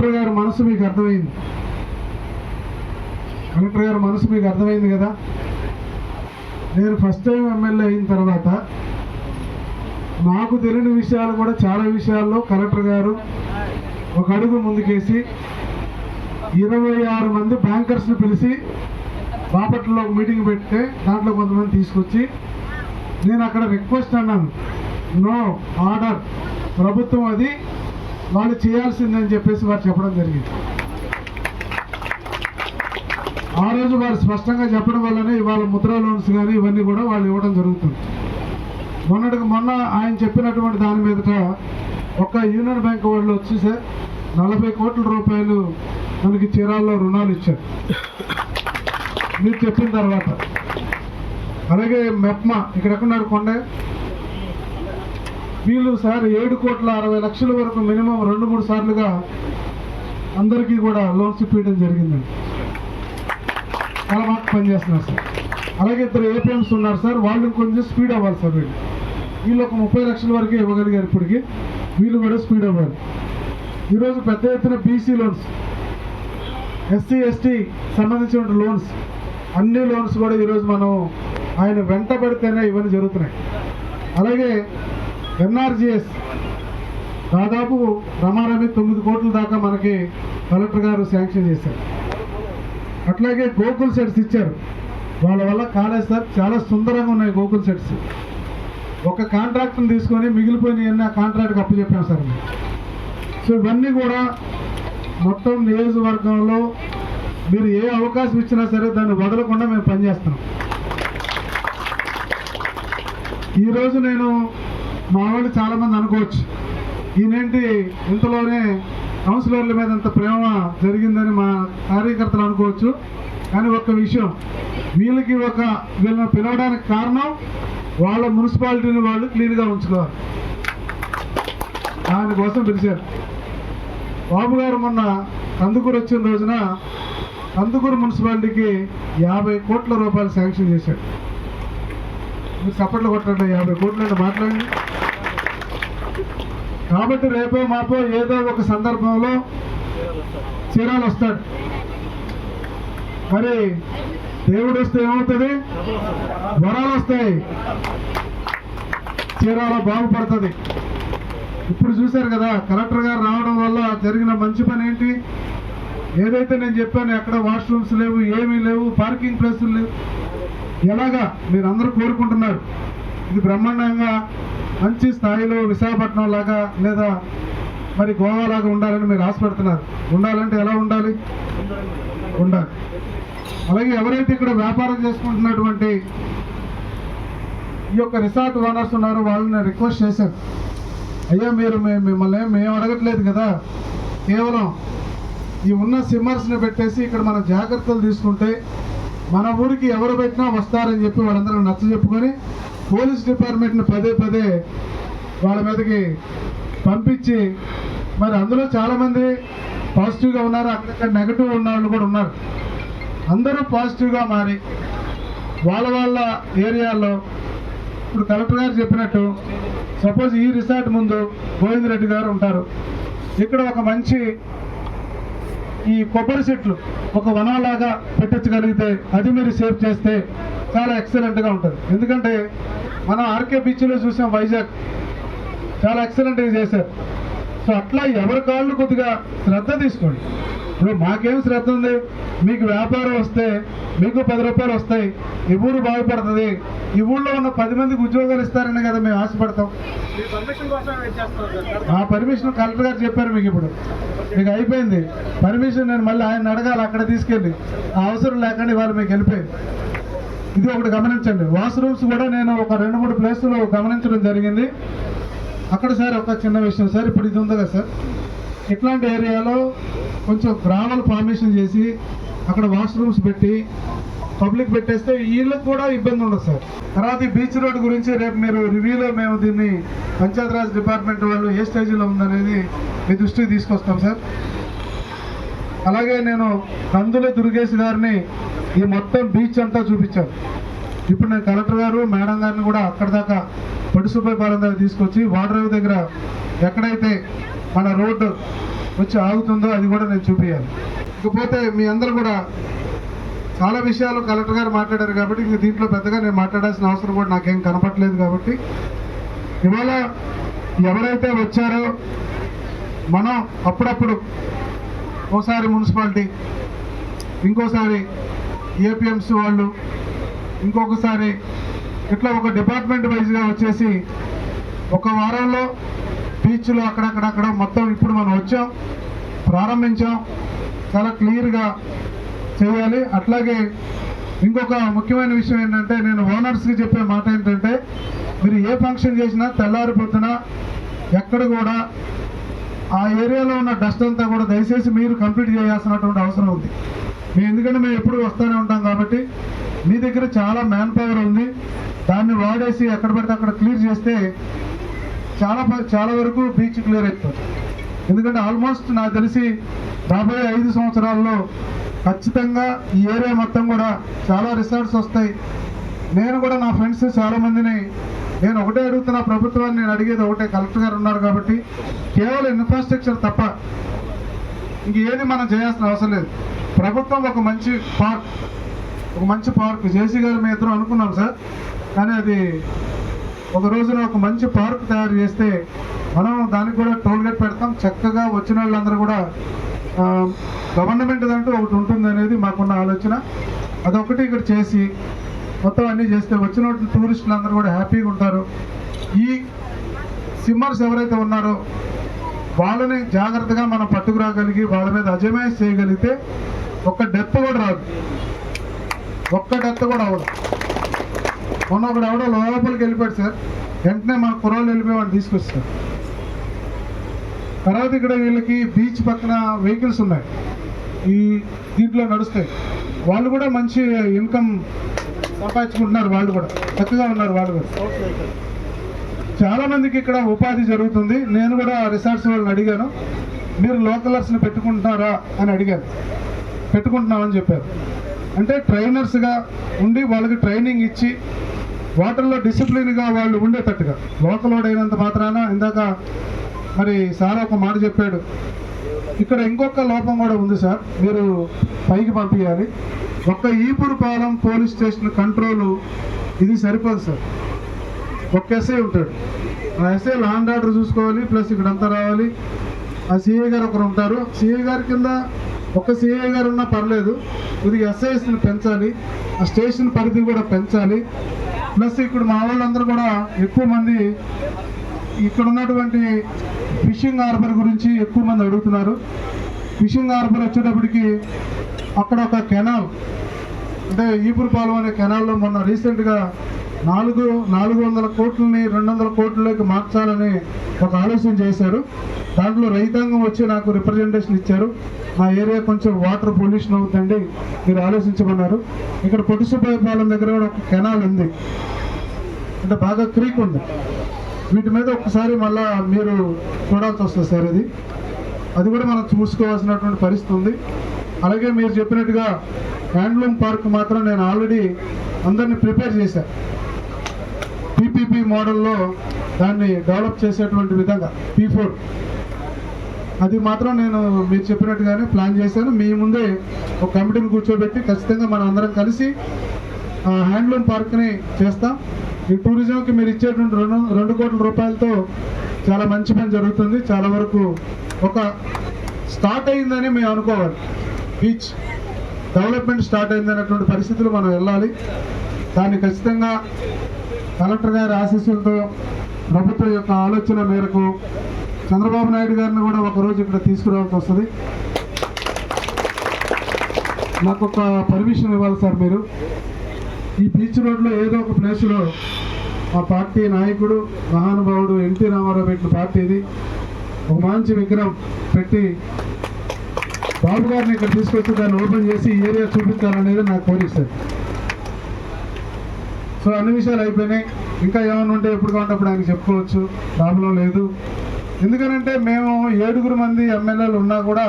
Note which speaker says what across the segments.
Speaker 1: Collector గారి మనసు మీకు అర్థమైంది. కలెక్టర్ గారి మనసు మీకు అర్థమైంది కదా? నేను ఫస్ట్ టైం ఎమ్మెల్యే అయిన తర్వాత నాకు తెలియని విషయాలు కూడా చాలా విషయాల్లో కలెక్టర్ గారు ఒక అడుగు ముందుకేసి ఇరవై ఆరు మంది బ్యాంకర్స్ని పిలిచి బాపట్లలో ఒక మీటింగ్ పెడితే దాంట్లో కొంతమంది తీసుకొచ్చి నేను అక్కడ రిక్వెస్ట్ అన్నాను. No order. ప్రభుత్వం అది వాళ్ళు చేయాల్సిందని చెప్పేసి వారు చెప్పడం జరిగింది. ఆ రోజు వారు స్పష్టంగా చెప్పడం వల్లనే ఇవాళ ముద్రా లోన్స్ కానీ ఇవన్నీ కూడా వాళ్ళు ఇవ్వడం జరుగుతుంది. మొన్నటికి మొన్న ఆయన చెప్పినటువంటి దాని మీదట ఒక యూనియన్ బ్యాంక్ వాళ్ళు వచ్చి సార్ నలభై కోట్ల రూపాయలు మనకి చీరాల్లో రుణాలు ఇచ్చారు. మీరు చెప్పిన తర్వాత. అలాగే మెప్మా ఇక్కడ ఎక్కడున్నారు కొండే? వీళ్ళు సార్ ఏడు కోట్ల అరవై లక్షల వరకు మినిమం రెండు మూడు సార్లుగా అందరికీ కూడా లోన్స్ ఇప్పించడం జరిగిందండి చాలా బాగా పనిచేస్తున్నారు సార్. అలాగే ఇద్దరు ఏపీఎంస్ ఉన్నారు సార్. వాళ్ళు కొంచెం స్పీడ్ అవ్వాలి సార్ వీళ్ళు. వీళ్ళు ఒక ముప్పై లక్షల వరకు ఇవ్వగలిగారు ఇప్పటికి. వీళ్ళు కూడా స్పీడ్ అవ్వాలి. ఈరోజు పెద్ద ఎత్తున బీసీ లోన్స్ ఎస్సీ ఎస్టీ సంబంధించిన లోన్స్ అన్ని లోన్స్ కూడా ఈరోజు మనం ఆయన వెంటబడితేనే ఇవన్నీ జరుగుతున్నాయి. అలాగే ఎంఆర్జిఎస్ దాదాపు రమారమి తొమ్మిది కోట్ల దాకా మనకి కలెక్టర్ గారు శాంక్షన్ చేశారు. అట్లాగే గోకుల్ సెట్స్ ఇచ్చారు. వాళ్ళ వల్ల కాలేదు సార్. చాలా సుందరంగా ఉన్నాయి గోకుల్ సెట్స్. ఒక కాంట్రాక్ట్ని తీసుకొని మిగిలిపోయిన ఆ కాంట్రాక్ట్కి అప్పచెప్పాం సార్ సో ఇవన్నీ కూడా మొత్తం నియోజకవర్గంలో మీరు ఏ అవకాశం ఇచ్చినా సరే దాన్ని వదలకుండా మేము పనిచేస్తున్నాం. ఈరోజు నేను మా వాళ్ళు చాలామంది అనుకోవచ్చు. ఈయనేంటి ఇంతలోనే కౌన్సిలర్ల మీద అంత ప్రేమ జరిగిందని మా కార్యకర్తలు అనుకోవచ్చు. కానీ ఒక్క విషయం వీళ్ళకి ఒక వీళ్ళని పిలవడానికి కారణం వాళ్ళ మున్సిపాలిటీని వాళ్ళు క్లీన్గా ఉంచుకోవాలి. దానికోసం పిలిచారు. బాబు గారు మొన్న కందుకూరు వచ్చిన రోజున కందుకూరు మున్సిపాలిటీకి యాభై కోట్ల రూపాయలు శాంక్షన్ చేశాడు. మీరు చప్పట్లు కొట్టండి యాభై కోట్లు అంటే మాట్లాడండి. కాబట్టి రేపో మాపో ఏదో ఒక సందర్భంలో చీరాలు వస్తాడు మరి దేవుడు వస్తే ఏమవుతుంది? వరాలు వస్తాయి చీరాల బాగుపడుతుంది. ఇప్పుడు చూశారు కదా కలెక్టర్ గారు రావడం వల్ల జరిగిన మంచి పని ఏంటి? ఏదైతే నేను చెప్పాను ఎక్కడ వాష్రూమ్స్ లేవు ఏమీ లేవు పార్కింగ్ ప్లేసులు లేవు. ఎలాగా? మీరు అందరూ కోరుకుంటున్నారు. ఇది బ్రహ్మాండంగా మంచి స్థాయిలో విశాఖపట్నం లాగా లేదా మరి గోవా లాగా ఉండాలని మీరు ఆశపడుతున్నారు. ఉండాలంటే ఎలా ఉండాలి? ఉండాలి. అలాగే ఎవరైతే ఇక్కడ వ్యాపారం చేసుకుంటున్నటువంటి ఈ యొక్క రిసార్ట్ ఓనర్స్ ఉన్నారో వాళ్ళని రిక్వెస్ట్ చేశారు అయ్యా మీరు మేము మిమ్మల్ని మేము అడగట్లేదు కదా. కేవలం ఈ ఉన్న సిమ్మర్స్ని పెట్టేసి ఇక్కడ మనం జాగ్రత్తలు తీసుకుంటే మన ఊరికి ఎవరు పెట్టినా వస్తారని చెప్పి వాళ్ళందరూ నచ్చ చెప్పుకొని పోలీస్ డిపార్ట్మెంట్ని పదే పదే వాళ్ళ మీదకి పంపించి మరి అందులో చాలామంది పాజిటివ్గా ఉన్నారు అక్కడక్కడ నెగటివ్ ఉన్న వాళ్ళు కూడా ఉన్నారు. అందరూ పాజిటివ్గా మారి వాళ్ళ వాళ్ళ ఏరియాలో ఇప్పుడు కలెక్టర్ గారు చెప్పినట్టు సపోజ్ ఈ రిసార్ట్ ముందు గోవిందరెడ్డి గారు ఉంటారు. ఇక్కడ ఒక మంచి ఈ కొబ్బరి చెట్లు ఒక వనంలాగా పెట్టించగలిగితే అది మీరు సేవ్ చేస్తే చాలా ఎక్సలెంట్గా ఉంటుంది. ఎందుకంటే మనం ఆర్కే బీచ్లో చూసాం వైజాగ్. చాలా ఎక్సలెంట్గా చేశారు. సో అట్లా ఎవరి కాళ్ళు కొద్దిగా శ్రద్ధ తీసుకోండి. ఇప్పుడు మాకేం శ్రద్ధ ఉంది? మీకు వ్యాపారం వస్తే మీకు పది రూపాయలు వస్తాయి. ఈ ఊరు బాగుపడుతుంది. ఈ ఊళ్ళో ఉన్న పది మందికి ఉద్యోగాలు ఇస్తారని కదా మేము ఆశపడతాం. ఆ పర్మిషన్ కలెక్టర్ గారు చెప్పారు మీకు ఇప్పుడు. మీకు అయిపోయింది. పర్మిషన్ నేను మళ్ళీ ఆయన అడగాలి అక్కడ తీసుకెళ్ళి. ఆ అవసరం లేకుండా ఇవాళ మీకు వెళ్ళిపోయింది. ఇది ఒకటి గమనించండి. వాష్రూమ్స్ కూడా నేను ఒక రెండు మూడు ప్లేసులు గమనించడం జరిగింది. అక్కడ సార్ ఒక చిన్న విషయం సార్ ఇప్పుడు ఇది ఉంది కదా సార్. ఇట్లాంటి ఏరియాలో కొంచెం గ్రామాలు ఫార్మేషన్ చేసి అక్కడ వాష్రూమ్స్ పెట్టి పబ్లిక్ పెట్టేస్తే వీళ్ళకి కూడా ఇబ్బంది ఉండదు సార్. తర్వాత బీచ్ రోడ్ గురించి రేపు మీరు రివ్యూలో మేము దీన్ని పంచాయతీరాజ్ డిపార్ట్మెంట్ వాళ్ళు ఏ స్టేజ్లో ఉందనేది మీ దృష్టికి తీసుకొస్తాం సార్. అలాగే నేను కందుల దుర్గేష్ గారిని ఈ మొత్తం బీచ్ అంతా చూపించాను. ఇప్పుడు నేను కలెక్టర్ గారు మేడం గారిని కూడా అక్కడ దాకా పడిసుపై పాలెం దగ్గర తీసుకొచ్చి వాటర్ దగ్గర ఎక్కడైతే మన రోడ్డు వచ్చి ఆగుతుందో అది కూడా నేను చూపించాలి ఇకపోతే మీ అందరు కూడా చాలా విషయాలు కలెక్టర్ గారు మాట్లాడారు కాబట్టి ఇంక దీంట్లో పెద్దగా నేను మాట్లాడాల్సిన అవసరం కూడా నాకేం కనపట్లేదు కాబట్టి. ఇవాళ ఎవరైతే వచ్చారో మనం అప్పుడప్పుడు ఒకసారి మున్సిపాలిటీ ఇంకోసారి ఏపీఎంసీ వాళ్ళు ఇంకొకసారి ఇట్లా ఒక డిపార్ట్మెంట్ వైజ్గా వచ్చేసి ఒక వారంలో బీచ్లు అక్కడక్కడక్కడ మొత్తం ఇప్పుడు మనం వచ్చాం ప్రారంభించాం చాలా క్లియర్గా చేయాలి. అట్లాగే ఇంకొక ముఖ్యమైన విషయం ఏంటంటే నేను ఓనర్స్కి చెప్పే మాట ఏంటంటే మీరు ఏ ఫంక్షన్ చేసినా తెల్లారి పొద్దున ఎక్కడ కూడా ఆ ఏరియాలో ఉన్న డస్ట్ అంతా కూడా దయచేసి మీరు కంప్లీట్ చేయాల్సినటువంటి అవసరం ఉంది. మేము ఎందుకంటే మేము ఎప్పుడు వస్తూనే ఉంటాం కాబట్టి మీ దగ్గర చాలా మ్యాన్ పవర్ ఉంది. దాన్ని వాడేసి ఎక్కడ పడితే అక్కడ క్లియర్ చేస్తే చాలా చాలా వరకు బీచ్ క్లియర్ అవుతుంది ఎందుకంటే ఆల్మోస్ట్ నాకు తెలిసి రాబోయే ఐదు సంవత్సరాల్లో ఖచ్చితంగా ఈ ఏరియా మొత్తం కూడా చాలా రిసార్ట్స్ వస్తాయి. నేను కూడా నా ఫ్రెండ్స్ చాలా మందిని నేను ఒకటే అడుగుతున్నా ప్రభుత్వాన్ని నేను అడిగేది ఒకటే. కలెక్టర్ గారు ఉన్నారు కాబట్టి కేవలం ఇన్ఫ్రాస్ట్రక్చర్ తప్ప ఇంకేది మనం చేయాల్సిన అవసరం లేదు. ప్రభుత్వం ఒక మంచి పార్క్ ఒక మంచి పార్క్. జేసీ గారు మేము ఇద్దరం అనుకున్నాం సార్. కానీ అది ఒక రోజున ఒక మంచి పార్క్ తయారు చేస్తే మనం దానికి కూడా టోల్ గేట్ పెడతాం. చక్కగా వచ్చిన వాళ్ళందరూ కూడా గవర్నమెంట్ అంటూ ఒకటి ఉంటుంది అనేది మాకున్న ఆలోచన. అదొకటి ఇక్కడ చేసి మొత్తం అన్నీ చేస్తే వచ్చిన టూరిస్టులు అందరూ కూడా హ్యాపీగా ఉంటారు. ఈ సిమ్మర్స్ ఎవరైతే ఉన్నారో వాళ్ళని జాగ్రత్తగా మనం పట్టుకురాగలిగి వాళ్ళ మీద అజమాయిష్ చేయగలిగితే ఒక్క డెత్ కూడా రాదు. ఒక్క డెత్ కూడా అవ్వదు. మొన్న ఒకడు ఎవడో లోపలికి వెళ్ళిపోయాడు సార్. వెంటనే మన కుర్రాలు వెళ్ళిపోయి వాడిని తీసుకొస్తారు. తర్వాత ఇక్కడ వీళ్ళకి బీచ్ పక్కన వెహికల్స్ ఉన్నాయి. ఈ దీంట్లో నడుస్తాయి. వాళ్ళు కూడా మంచి ఇన్కమ్ సంపాదించుకుంటున్నారు వాళ్ళు కూడా. చక్కగా ఉన్నారు వాళ్ళు కూడా. చాలా మందికి ఇక్కడ ఉపాధి జరుగుతుంది. నేను కూడా రిసార్ట్స్ వాళ్ళని అడిగాను. మీరు లోకలర్స్ని పెట్టుకుంటున్నారా అని అడిగాను. పెట్టుకుంటున్నామని చెప్పారు. అంటే ట్రైనర్స్గా ఉండి వాళ్ళకి ట్రైనింగ్ ఇచ్చి వాటర్లో డిసిప్లిన్గా వాళ్ళు ఉండేటట్టుగా. లోకల్ అయినంత మాత్రాన ఇందాక మరి సార్ ఒక మాట చెప్పాడు. ఇక్కడ ఇంకొక లోపం కూడా ఉంది సార్. మీరు పైకి పంపించాలి ఒక్క Ipuru Palem police station control ఇది సరిపోదు సార్. ఒక్క ఎస్ఐ ఉంటాడు. ఆ ఎస్ఐ లాండ్ ఆర్డర్ చూసుకోవాలి ప్లస్ ఇక్కడంతా రావాలి. ఆ సిఐ గారు ఒకరు ఉంటారు. సిఐ గారి కింద ఒక సిఐ గారు ఉన్నా పర్లేదు. ఇది ఎస్ఐస్ని పెంచాలి. ఆ స్టేషన్ పరిధి కూడా పెంచాలి. ప్లస్ ఇక్కడ మా వాళ్ళందరూ కూడా ఎక్కువ మంది ఇక్కడ ఉన్నటువంటి ఫిషింగ్ హార్బర్ గురించి ఎక్కువ మంది అడుగుతున్నారు. ఫిషింగ్ హార్బర్ వచ్చేటప్పటికి అక్కడ ఒక కెనాల్ అంటే ఈపురపాలెం అనే కెనాల్లో మొన్న రీసెంట్గా నాలుగు నాలుగు వందల కోట్లని రెండు వందల కోట్లలోకి మార్చాలని ఒక ఆలోచన చేశారు. దాంట్లో రైతాంగం వచ్చి నాకు రిప్రజెంటేషన్ ఇచ్చారు. మా ఏరియా కొంచెం వాటర్ పొల్యూషన్ అవుతుందండి మీరు ఆలోచించమన్నారు. ఇక్కడ పొట్టుసుపాలెం దగ్గర కూడా ఒక కెనాల్ ఉంది. అంటే బాగా క్రీక్ ఉంది. వీటి మీద ఒకసారి మళ్ళా మీరు చూడాల్సి వస్తుంది సార్ ఇది అది కూడా మనం చూసుకోవాల్సినటువంటి పరిస్థితి ఉంది. అలాగే మీరు చెప్పినట్టుగా హ్యాండ్లూమ్ పార్క్ మాత్రం నేను ఆల్రెడీ అందరినీ ప్రిపేర్ చేశాను పీపీపీ మోడల్లో దాన్ని డెవలప్ చేసేటువంటి విధంగా పీ ఫోర్. అది మాత్రం నేను మీరు చెప్పినట్టుగానే ప్లాన్ చేశాను. మీ ముందే ఒక కమిటీని కూర్చోబెట్టి ఖచ్చితంగా మనం అందరం కలిసి ఆ హ్యాండ్లూమ్ పార్క్ని చేస్తాం. ఈ టూరిజంకి మీరు ఇచ్చేటువంటి రెండు రెండు కోట్ల రూపాయలతో చాలా మంచి పని జరుగుతుంది. చాలా వరకు ఒక స్టార్ట్ అయిందని మేము అనుకోవాలి. బీచ్ డెవలప్మెంట్ స్టార్ట్ అయింది అనేటువంటి పరిస్థితులు మనం వెళ్ళాలి. దాన్ని ఖచ్చితంగా కలెక్టర్ గారి ఆశీస్సులతో ప్రభుత్వం యొక్క ఆలోచన మేరకు చంద్రబాబు నాయుడు గారిని కూడా ఒకరోజు ఇక్కడ తీసుకురావాల్సి వస్తుంది. నాకు ఒక పర్మిషన్ ఇవ్వాలి సార్ మీరు. ఈ బీచ్ రోడ్లో ఏదో ఒక ప్లేస్లో మా పార్టీ నాయకుడు మహానుభావుడు ఎన్టీ రామారావు పెట్టిన పార్టీ ఇది. ఒక మంచి విగ్రహం పెట్టి బాబు గారిని ఇక్కడ తీసుకొచ్చి దాన్ని ఓపెన్ చేసి ఏరియా చూపించాలనేది నాకు కోరిక సార్. సో అన్ని విషయాలు అయిపోయినాయి. ఇంకా ఏమైనా ఉంటే ఎప్పుడు కావాలంటే అప్పుడు ఆయనకి చెప్పుకోవచ్చు. ప్రాబ్లం లేదు. ఎందుకనంటే మేము ఏడుగురు మంది ఎమ్మెల్యేలు ఉన్నా కూడా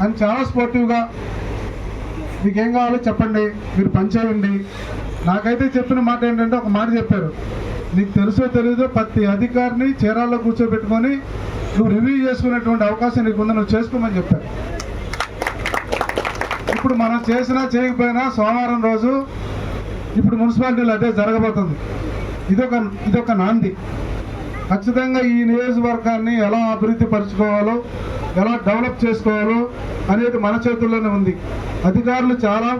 Speaker 1: ఆయన చాలా స్పోర్టివ్గా మీకేం కావాలో చెప్పండి మీరు పనిచేయండి. నాకైతే చెప్పిన మాట ఏంటంటే ఒక మాట చెప్పారు. నీకు తెలుసో తెలీదో ప్రతి అధికారిని చీరాల్లో కూర్చోబెట్టుకొని నువ్వు రివ్యూ చేసుకునేటువంటి అవకాశం నీకు ఉందని నువ్వు చేసుకోమని చెప్పారు. ఇప్పుడు మనం చేసినా చేయకపోయినా సోమవారం రోజు ఇప్పుడు మున్సిపాలిటీలో అదే జరగబోతుంది. ఇదొక ఇదొక నాంది. ఖచ్చితంగా ఈ నియోజకవర్గాన్ని ఎలా అభివృద్ధి పరచుకోవాలో ఎలా డెవలప్ చేసుకోవాలో అనేది మన చేతుల్లోనే ఉంది. అధికారులు చాలా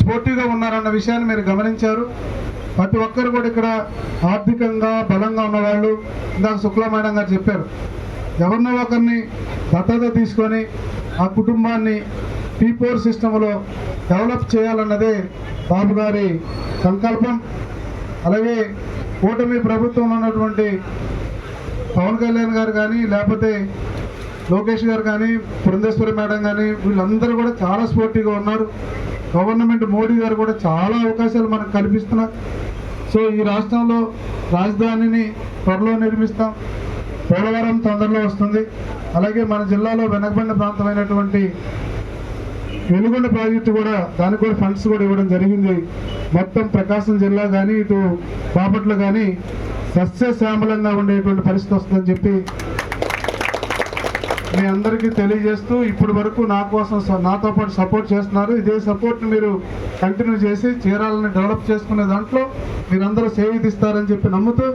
Speaker 1: స్పోర్టివ్గా ఉన్నారన్న విషయాన్ని మీరు గమనించారు. ప్రతి ఒక్కరు కూడా ఇక్కడ ఆర్థికంగా బలంగా ఉన్నవాళ్ళు ఇందాక శుక్లా మేడం గారు చెప్పారు. ఎవరినో ఒకరిని దత్తత తీసుకొని ఆ కుటుంబాన్ని పీ ఫోర్ సిస్టంలో డెవలప్ చేయాలన్నదే బాబు గారి సంకల్పం. అలాగే కూటమి ప్రభుత్వంలో ఉన్నటువంటి పవన్ కళ్యాణ్ గారు కానీ లేకపోతే లోకేష్ గారు కానీ బృందేశ్వరి మేడం కానీ వీళ్ళందరూ కూడా చాలా స్పోర్టివ్గా ఉన్నారు. గవర్నమెంట్ మోడీ గారు కూడా చాలా అవకాశాలు మనకు కల్పిస్తున్నారు. సో ఈ రాష్ట్రంలో రాజధానిని త్వరలో నిర్మిస్తాం. పోలవరం తొందరలో వస్తుంది. అలాగే మన జిల్లాలో వెనకబడిన ప్రాంతమైనటువంటి వెలుగొండ ప్రాజెక్టు కూడా దానికి కూడా ఫండ్స్ కూడా ఇవ్వడం జరిగింది. మొత్తం ప్రకాశం జిల్లా కానీ ఇటు బాపట్ల కానీ సస్యశ్యామలంగా ఉండేటువంటి పరిస్థితి వస్తుందని చెప్పి మీ అందరికీ తెలియజేస్తూ ఇప్పటి వరకు నా కోసం స- నాతో పాటు సపోర్ట్ చేస్తున్నారు. ఇదే సపోర్ట్ని మీరు కంటిన్యూ చేసి చీరాలని డెవలప్ చేసుకునే దాంట్లో మీరందరూ సేవితిస్తారని చెప్పి నమ్ముతూ